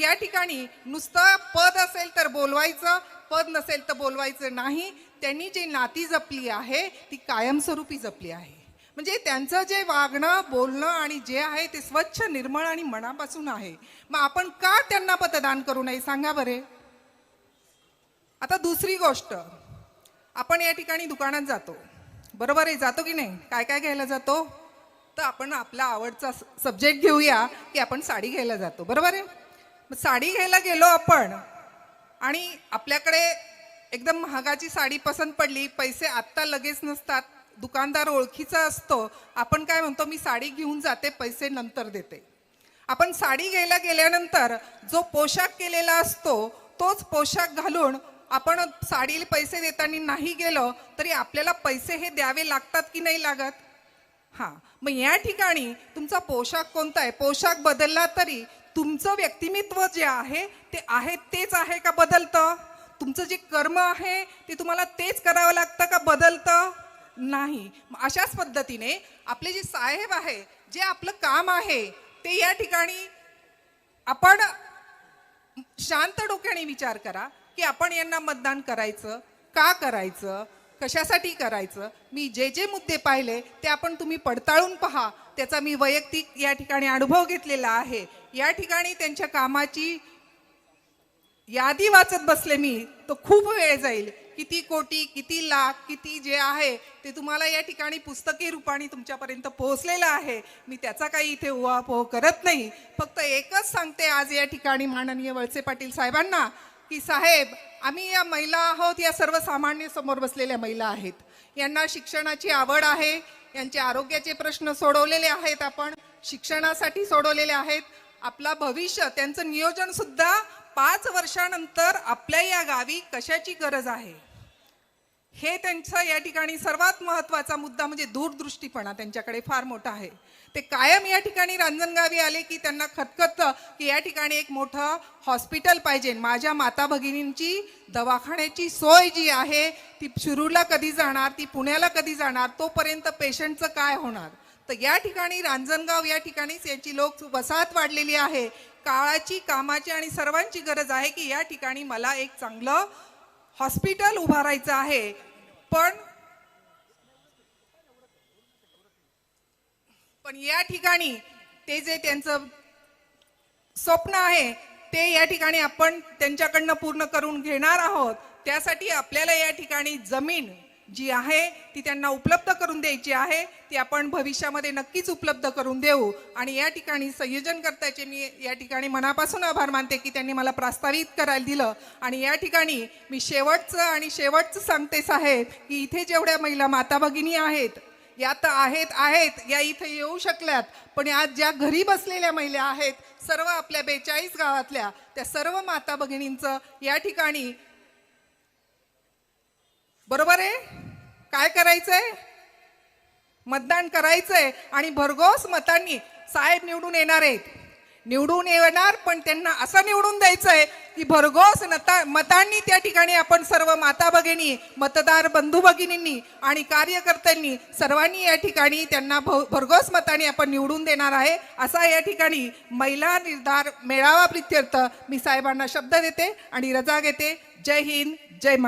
या ठिकाणी नुसतं पद असेल तर बोलवायचं पद नसेल तर बोलवायचं नाही. त्यांनी जी नाती जपली आहे ती कायमस्वरूपी जपली आहे. म्हणजे त्यांचं जे वागणं बोलणं आणि जे आहे ते स्वच्छ निर्मळ आणि मनापासून आहे. मग आपण का त्यांना मतदान करू नये? सांगा बरे. आता दुसरी गोष्ट. आपण या ठिकाणी दुकानात जातो. बरोबर आहे? जातो की नाही? काय काय घ्यायला जातो? तर आपण आपला आवडचा सब्जेक्ट घेऊया की आपण साडी घ्यायला जातो. बरोबर आहे? साडी घ्यायला गेलो आपण. आणि आपल्याकडे एकदम महागाची साडी पसंत पडली. पैसे आत्ता लगेच नसतात. दुकानदार ओळखीचा असतो. आपण काय म्हणतो मी साडी घेऊन जाते पैसे नंतर देते. आपण साडी घ्यायला गेल्यानंतर जो पोशाख केलेला असतो तोच पोशाख घालून आपण साडीला पैसे देताना नाही गेलो तरी आपल्याला पैसे हे द्यावे लागतात की नाही लागत? हां. मग या ठिकाणी तुमचा पोशाख कोणता आहे? पोशाख बदलला तरी तुमचं व्यक्तिमत्व जे आहे ते आहे तेच आहे का बदलतं? तुमचं जे कर्म आहे ते तुम्हाला तेच करावं लागतं का बदलतं? नाही. मग अशाच पद्धतीने आपले जे साहेब आहे जे आपलं काम आहे ते या ठिकाणी आपण शांत डोक्याने विचार करा की आपण यांना मतदान करायचं का करायचं कशासाठी करायचं? मी जे जे मुद्दे पाहिले ते आपण तुम्ही पडताळून पहा. त्याचा मी वैयक्तिक या ठिकाणी अनुभव घेतलेला आहे. या ठिकाणी त्यांच्या कामाची यादी वाचत बसले मी तो खूप वेळ जाईल. किती कोटी किती लाख किती जे आहे ते तुम्हाला या ठिकाणी पुस्तकी रूपाने तुमच्यापर्यंत पोहोचलेलं आहे. मी त्याचा काही इथे उहापोह करत नाही. फक्त एकच सांगते आज या ठिकाणी माननीय वळसे पाटील साहेबांना की साहेब आम्ही या महिला आहोत या सर्वसामान्य समोर बसलेल्या महिला आहेत. यांना शिक्षणाची आवड आहे यांचे आरोग्याचे प्रश्न सोडवलेले आहेत आपण शिक्षणासाठी सोडवलेले आहेत. आपला भविष्य त्यांचं नियोजन सुद्धा पाच वर्षानंतर आपल्या या गावी कशाची गरज आहे? हे त्यांचा या ठिकाणी सर्वात महत्त्वाचा मुद्दा म्हणजे दूरदृष्टीपणा त्यांच्याकडे फार मोठा आहे. ते कायम या ठिकाणी रांजणगावी आले की त्यांना खतखत की या ठिकाणी एक मोठं हॉस्पिटल पाहिजे. माझ्या माता भगिनींची दवाखान्याची सोय जी आहे ती शिरूरला कधी जाणार ती पुण्याला कधी जाणार तोपर्यंत पेशंटचं काय होणार? तर या ठिकाणी रांजणगाव या ठिकाणीच याची लोक वसाहत वाढलेली आहे. काळाची कामाची आणि सर्वांची गरज आहे की या ठिकाणी मला एक चांगलं हॉस्पिटल उभारायचं आहे. पण पण या ठिकाणी ते जे त्यांचं स्वप्न आहे ते या ठिकाणी आपण त्यांच्याकडनं पूर्ण करून घेणार आहोत. त्यासाठी आपल्याला या ठिकाणी जमीन जी आहे ती त्यांना उपलब्ध करून द्यायची आहे ती आपण भविष्यामध्ये नक्कीच उपलब्ध करून देऊ. आणि या ठिकाणी संयोजन मी या ठिकाणी मनापासून आभार मानते की त्यांनी मला प्रस्तावित करायला दिलं. आणि या ठिकाणी मी शेवटचं आणि शेवटचं सांगते साहेब की इथे जेवढ्या महिला माता भगिनी आहेत या तर आहेत आहेत या इथे येऊ शकल्यात. पण आज ज्या घरी बसलेल्या महिला आहेत सर्व आपल्या बेचाळीस गावातल्या त्या सर्व माता भगिनींचं या ठिकाणी बरोबर आहे? काय करायचंय? मतदान करायचंय आणि भरघोस मतांनी साहेब निवडून येणार आहेत. निवडून येणार पण त्यांना असं निवडून द्यायचंय की भरघोस नता मतांनी त्या ठिकाणी आपण सर्व माता भगिनी मतदार बंधू भगिनींनी आणि कार्यकर्त्यांनी सर्वांनी या ठिकाणी त्यांना भ- भरघोस मतांनी आपण निवडून देणार आहे. असा या ठिकाणी महिला निर्धार मेळावा प्रित्यर्थ मी साहेबांना शब्द देते आणि रजा घेते. जय हिंद जय